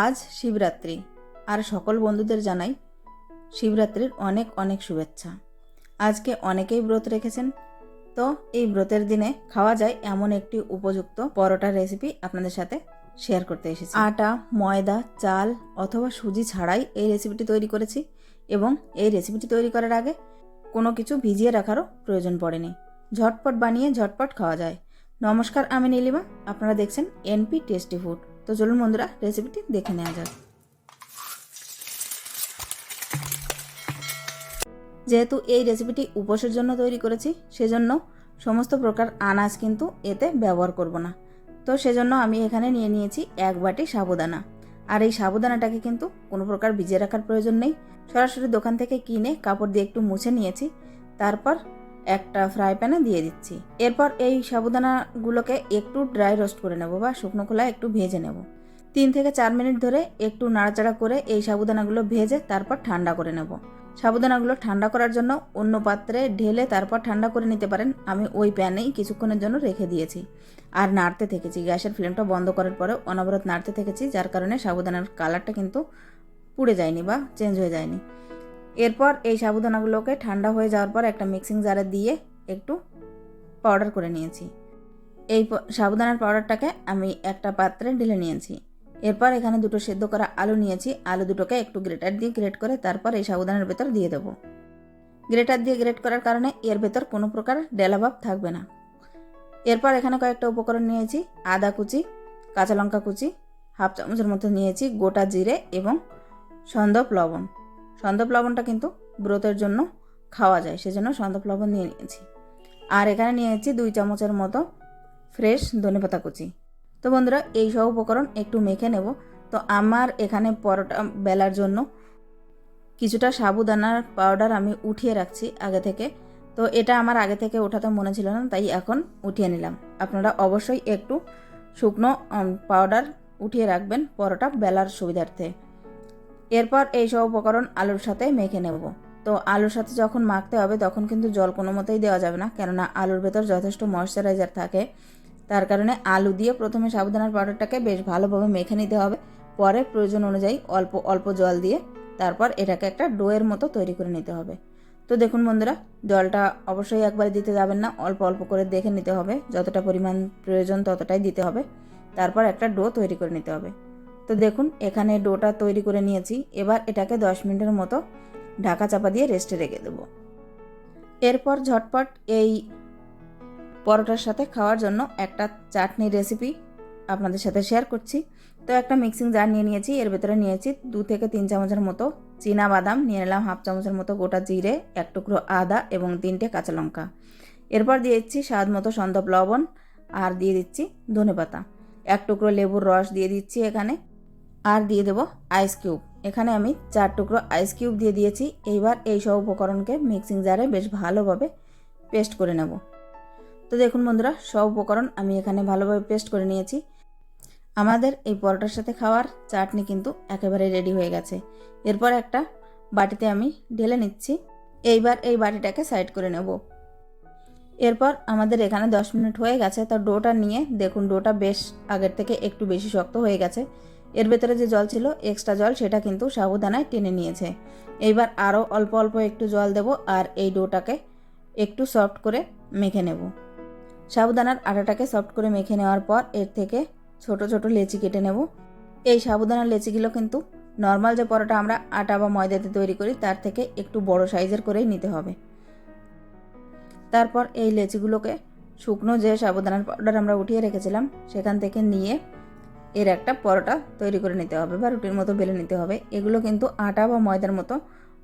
আজ শিবরাত্রি। আর সকল বন্ধুদের জানাই শিবরাত্রির অনেক অনেক শুভেচ্ছা। আজকে অনেকেই ব্রত রেখেছেন। তো এই ব্রতের দিনে খাওয়া যায় এমন একটি উপযুক্ত পরোটার রেসিপি আপনাদের সাথে শেয়ার করতে এসেছি। আটা, ময়দা, চাল অথবা সুজি ছাড়াই এই রেসিপিটি তৈরি করেছি এবং এই রেসিপিটি তৈরি করার আগে কোনো কিছু ভিজিয়ে রাখারও প্রয়োজন পড়েনি। ঝটপট বানিয়ে ঝটপট খাওয়া যায়। নমস্কার, আমি নীলিমা। আপনারা দেখছেন এনপি টেস্টি ফুড তো চলুন বন্ধুরা রেসিপিটি দেখে নেওয়া যাক। যেহেতু এই রেসিপিটি উপোসের জন্য তৈরি করেছি, সেজন্য সমস্ত প্রকার আনাজ কিন্তু এতে ব্যবহার করব না। তো সেজন্য আমি এখানে নিয়ে নিয়েছি এক বাটি সাবুদানা। আর এই সাবুদানাটাকে কিন্তু কোনো প্রকার ভিজিয়ে রাখার প্রয়োজন নেই। সরাসরি দোকান থেকে কিনে কাপড় দিয়ে একটু মুছে নিয়েছি। তারপর একটা ফ্রাই প্যানে দিয়ে দিচ্ছি। এরপর এই সাবুদানাগুলোকে একটু ড্রাই রোস্ট করে নেব বা শুকনো খোলায় একটু ভেজে নেব। তিন থেকে চার মিনিট ধরে একটু নাড়াচাড়া করে এই সাবুদানাগুলো ভেজে তারপর ঠান্ডা করে নেব। সাবুদানাগুলো ঠান্ডা করার জন্য অন্য পাত্রে ঢেলে তারপর ঠান্ডা করে নিতে পারেন। আমি ওই প্যানেই কিছুক্ষণের জন্য রেখে দিয়েছি। আর নাড়তে থেকেছি। গ্যাসের ফ্লেমটা বন্ধ করার পরে অনবরত নাড়তে থেকেছি, যার কারণে সাবুদানার কালারটা কিন্তু পুড়ে যায়নি বা চেঞ্জ হয়ে যায়নি। এরপর এই সাবুদানাগুলোকে ঠান্ডা হয়ে যাওয়ার পর একটা মিক্সিং জারে দিয়ে একটু পাউডার করে নিয়েছি। এই সাবুদানার পাউডারটাকে আমি একটা পাত্রে ঢেলে নিয়েছি। এরপর এখানে দুটো সেদ্ধ করা আলু নিয়েছি। আলু দুটোকে একটু গ্রেটার দিয়ে গ্রেট করে তারপর এই সাবুদানার ভেতর দিয়ে দেবো। গ্রেটার দিয়ে গ্রেট করার কারণে এর ভেতর কোনো প্রকার ডেলাভাব থাকবে না। এরপর এখানে কয়েকটা উপকরণ নিয়েছি। আদা কুচি, কাঁচা লঙ্কা কুচি, হাফ চামচের মতো নিয়েছি গোটা জিরে এবং সন্দপ লবণ। সন্দপ লবণটা কিন্তু ব্রতের জন্য খাওয়া যায়, সেজন্য সন্দপ লবণ নিয়ে নিয়েছি। আর এখানে নিয়েছি দুই চামচের মতো ফ্রেশ ধনেপাতা কুচি। তো বন্ধুরা, এই সব উপকরণ একটু মেখে নেব। তো আমার এখানে পরোটা বেলার জন্য কিছুটা সাবুদানার পাউডার আমি উঠিয়ে রাখছি আগে থেকে। তো এটা আমার আগে থেকে ওঠাতে মনে ছিল না, তাই এখন উঠিয়ে নিলাম। আপনারা অবশ্যই একটু শুকনো পাউডার উঠিয়ে রাখবেন পরোটা বেলার সুবিধার্থে। এরপর এই সব উপকরণ আলুর সাথে মেখে নেব। তো আলুর সাথে যখন মাখতে হবে, তখন কিন্তু জল কোনো মতেই দেওয়া যাবে না, কেননা আলুর ভেতর যথেষ্ট ময়শ্চারাইজার থাকে। তার কারণে আলু দিয়ে প্রথমে সাবধানার পাউডারটাকে বেশ ভালোভাবে মেখে নিতে হবে। পরে প্রয়োজন অনুযায়ী অল্প অল্প জল দিয়ে তারপর এটাকে একটা ডোয়ের মতো তৈরি করে নিতে হবে। তো দেখুন বন্ধুরা, জলটা অবশ্যই একবারে দিতে যাবেন না, অল্প অল্প করে দেখে নিতে হবে। যতটা পরিমাণ প্রয়োজন ততটাই দিতে হবে। তারপর একটা ডো তৈরি করে নিতে হবে। তো দেখুন, এখানে ডোটা তৈরি করে নিয়েছি। এবার এটাকে দশ মিনিটের মতো ঢাকা চাপা দিয়ে রেস্টে রেখে দেবো। এরপর ঝটপট এই পরোটার সাথে খাওয়ার জন্য একটা চাটনি রেসিপি আপনাদের সাথে শেয়ার করছি। তো একটা মিক্সিং জার নিয়ে নিয়েছি। এর ভেতরে নিয়েছি দু থেকে তিন চামচের মতো চীনা বাদাম নিয়ে নিলাম হাফ চামচের মতো গোটা জিরে, এক টুকরো আদা এবং তিনটে কাঁচা লঙ্কা। এরপর দিয়ে দিচ্ছি স্বাদ মতো সন্দপ লবণ আর দিয়ে দিচ্ছি ধনেপাতা। এক টুকরো লেবুর রস দিয়ে দিচ্ছি এখানে। আর দিয়ে দেবো আইস কিউব এখানে আমি চার টুকরো আইস কিউব দিয়ে দিয়েছি। এইবার এই সব উপকরণকে মিক্সিং জারে বেশ ভালোভাবে পেস্ট করে নেব। তো দেখুন বন্ধুরা, সব উপকরণ আমি এখানে ভালোভাবে পেস্ট করে নিয়েছি। আমাদের এই পরোটার সাথে খাওয়ার চাটনি কিন্তু একেবারে রেডি হয়ে গেছে। এরপর একটা বাটিতে আমি ঢেলে নিচ্ছি। এইবার এই বাটিটাকে সাইড করে নেব। এরপর আমাদের এখানে দশ মিনিট হয়ে গেছে। তো ডোটা নিয়ে দেখুন, ডোটা বেশ আগের থেকে একটু বেশি শক্ত হয়ে গেছে। এর ভেতরে যে জল ছিল এক্সট্রা জল, সেটা কিন্তু সাবুদানায় টেনে নিয়েছে। এইবার আরও অল্প অল্প একটু জল দেব আর এই ডোটাকে একটু সফট করে মেখে নেব। সাবুদানার আটাটাকে সফট করে মেখে নেওয়ার পর এর থেকে ছোট ছোট লেচি কেটে নেব। এই সাবুদানার লেচিগুলো কিন্তু নর্মাল যে পরোটা আমরা আটা বা ময়দাতে তৈরি করি, তার থেকে একটু বড় সাইজের করেই নিতে হবে। তারপর এই লেচিগুলোকে শুকনো যে সাবুদানার পাউডার আমরা উঠিয়ে রেখেছিলাম, সেখান থেকে নিয়ে এর একটা পরোটা তৈরি করে নিতে হবে বা রুটির মতো বেলে নিতে হবে। এগুলো কিন্তু আটা বা ময়দার মতো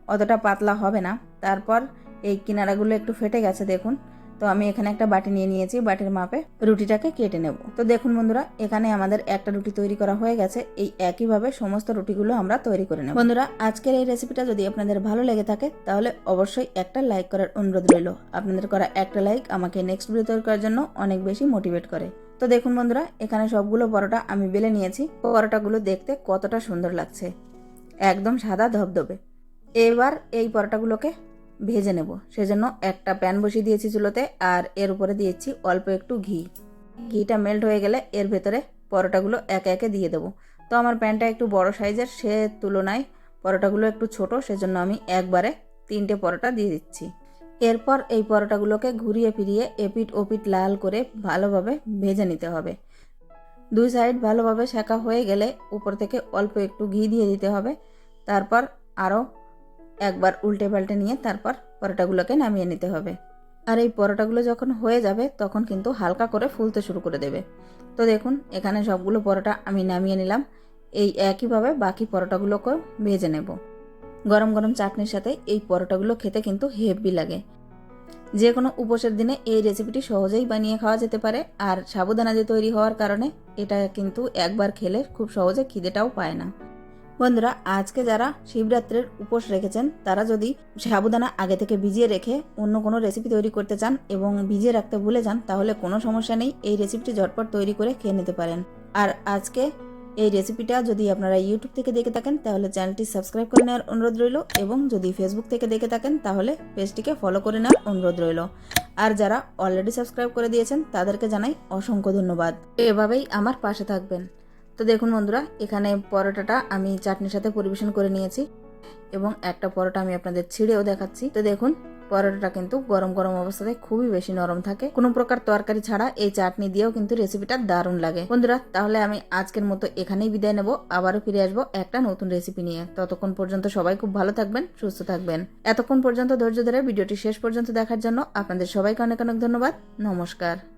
অতটা পাতলা হবে না। তারপর এই কিনারাগুলো একটু ফেটে গেছে দেখুন। তো আমি এখানে একটা বাটি নিয়ে নিয়েছি, বাটির মাপে রুটিটাকে কেটে নেব। তো দেখুন বন্ধুরা, এখানে আমাদের একটা রুটি তৈরি করা হয়ে গেছে। এই একইভাবে সমস্ত রুটিগুলো আমরা তৈরি করে নেব। বন্ধুরা, আজকের এই রেসিপিটা যদি আপনাদের ভালো লেগে থাকে, তাহলে অবশ্যই একটা লাইক করার অনুরোধ রইল। আপনাদের করা একটা লাইক আমাকে নেক্সট ভিডিও তৈরি করার জন্য অনেক বেশি মোটিভেট করে। তো দেখুন বন্ধুরা, এখানে সবগুলো পরোটা আমি বেলে নিয়েছি। পরোটাগুলো দেখতে কতটা সুন্দর লাগছে। একদম সাদা ধবধবে। এবার এই পরোটাগুলোকে ভেজে নেব। সেজন্য একটা প্যান বসিয়ে দিয়েছি চুলোতে, আর এর উপরে দিয়েছি অল্প একটু ঘি। ঘিটা মেল্ট হয়ে গেলে এর ভেতরে পরোটাগুলো একে একে দিয়ে দেবো। তো আমার প্যানটা একটু বড় সাইজের, সে তুলনায় পরোটাগুলো একটু ছোট, সেজন্য আমি একবারে তিনটে পরোটা দিয়ে দিচ্ছি। এরপর এই পরোটাগুলোকে ঘুরিয়ে ফিরিয়ে এপিট ওপিট লাল করে ভালোভাবে ভেজে নিতে হবে। দুই সাইড ভালোভাবে শেখা হয়ে গেলে উপর থেকে অল্প একটু ঘি দিয়ে দিতে হবে। তারপর আরও একবার উল্টে পাল্টে নিয়ে তারপর পরোটাগুলোকে নামিয়ে নিতে হবে। আর এই পরোটাগুলো যখন হয়ে যাবে তখন কিন্তু হালকা করে ফুলতে শুরু করে দেবে। তো দেখুন, এখানে সবগুলো পরোটা আমি নামিয়ে নিলাম। এই একইভাবে বাকি পরোটাগুলোকেও ভেজে নেব। গরম গরম চাটনির সাথে এই পরোটাগুলো খেতে কিন্তু হেভি লাগে। যে কোনো উপোসের দিনে এই রেসিপিটি সহজেই বানিয়ে খাওয়া যেতে পারে, আর সাবুদানা দিয়ে তৈরি হওয়ার কারণে এটা কিন্তু একবার খেলে খুব সহজে খিদেটাও পায় না। বন্ধুরা, আজকে যারা শিবরাত্রির উপোস রেখেছেন, তারা যদি সাবুদানা আগে থেকে ভিজিয়ে রেখে অন্য কোনো রেসিপি তৈরি করতে চান এবং ভিজিয়ে রাখতে ভুলে যান, তাহলে কোনো সমস্যা নেই, এই রেসিপিটি ঝটপট তৈরি করে খেয়ে নিতে পারেন। আর আজকে এই রেসিপিটা যদি আপনারা ইউটিউব থেকে দেখে থাকেন, তাহলে চ্যানেলটি সাবস্ক্রাইব করে নেওয়ার অনুরোধ রইল এবং যদি ফেসবুক থেকে দেখে থাকেন, তাহলে পেজটিকে ফলো করে নেওয়ার অনুরোধ রইল। আর যারা অলরেডি সাবস্ক্রাইব করে দিয়েছেন, তাদেরকে জানাই অসংখ্য ধন্যবাদ। এভাবেই আমার পাশে থাকবেন। তো দেখুন বন্ধুরা, এখানে পরোটাটা আমি চাটনির সাথে পরিবেশন করে নিয়েছি এবং একটা পরোটা আমি আপনাদের ছিঁড়েও দেখাচ্ছি। তো দেখুন পরোটাটা কিন্তু গরম গরম অবস্থাতে খুবই বেশি নরম থাকে। কোনো প্রকার তরকারি ছাড়া এই চাটনি দিয়েও কিন্তু রেসিপিটা দারুণ লাগে। বন্ধুরা, তাহলে আমি আজকের মতো এখানেই বিদায় নেব। আবারও ফিরে আসব একটা নতুন রেসিপি নিয়ে। ততক্ষণ পর্যন্ত সবাই খুব ভালো থাকবেন, সুস্থ থাকবেন। এতক্ষণ পর্যন্ত ধৈর্য ধরে ভিডিওটি শেষ পর্যন্ত দেখার জন্য আপনাদের সবাইকে অনেক অনেক ধন্যবাদ। নমস্কার।